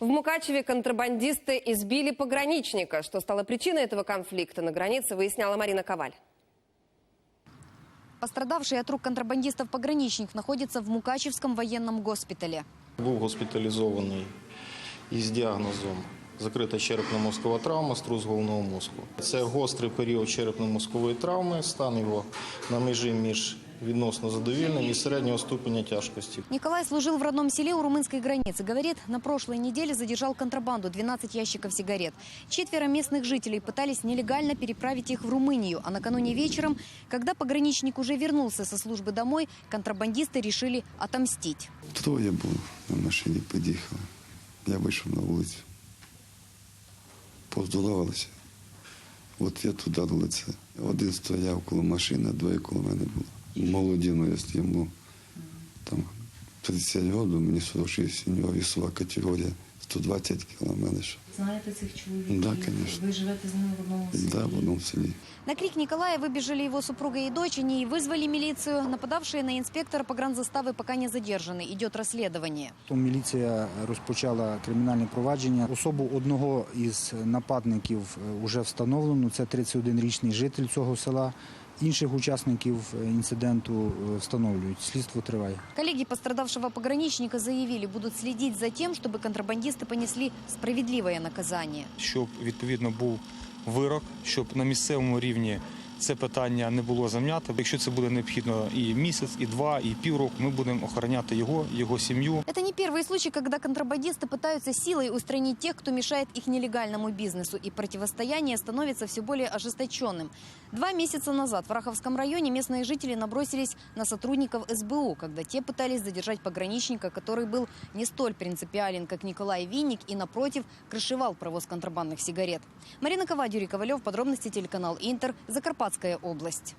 В Мукачеве контрабандисты избили пограничника. Что стало причиной этого конфликта на границе, выясняла Марина Коваль. Пострадавший от рук контрабандистов пограничник находится в Мукачевском военном госпитале. Був госпіталізований із діагнозом закрита черепно-мозкова травма, струс головного мозку. Це гострий період черепно-мозкової травми, стан його на межі між відносно задовільним і середнього ступеня тяжкості. Николай служил в родном селе у румынской границы. Говорит, на прошлой неделе задержал контрабанду 12 ящиков сигарет. Четверо местных жителей пытались нелегально переправить их в Румынию. А накануне вечером, когда пограничник уже вернулся со службы домой, контрабандисты решили отомстить. Троє було на машині, під'їхали. Я вийшов на вулицю. Поздоровалися. От я туди до лице. Один стояв коло машини, а двоє коло мене було. Молоді, ну, якщо йому там 30 років, мені 46, сеньор, вісова категорія, 120 кіло мене. що. Знаєте цих чоловіків? Да, конечно. Ви живете з ними в одному селі? Да, в одному селі. На крик Николая выбежали его супруга и дочь. Они вызвали милицию. Нападавшие на инспектора погранзаставы пока не задержаны. Идет расследование. То міліція розпочала кримінальне провадження. Особу одного із нападників вже встановлено. Це 31-річний житель цього села. Інших учасників е, інциденту е, встановлюють. Слідство триває. Коллеги пострадавшего пограничника заявили, будут следить за тем, чтобы контрабандисты понесли справедливое наказание. щоб відповідно був вирок, щоб на місцевому рівні це питання не було зам'ято. Якщо це буде необхідно і місяць, і два, і півроку, ми будемо охороняти його, його сім'ю. Это не первый случай, когда контрабандисты пытаются силой устранить тех, кто мешает их нелегальному бизнесу, и противостояние становится все более ожесточенным. Два месяца назад в Раховском районе местные жители набросились на сотрудников СБУ, когда те пытались задержать пограничника, который был не столь принципиален, как Николай Винник, и, напротив, крышевал провоз контрабандных сигарет. Марина Ковадюри, Ковалев, подробности телеканал Интер, Закарпатская область.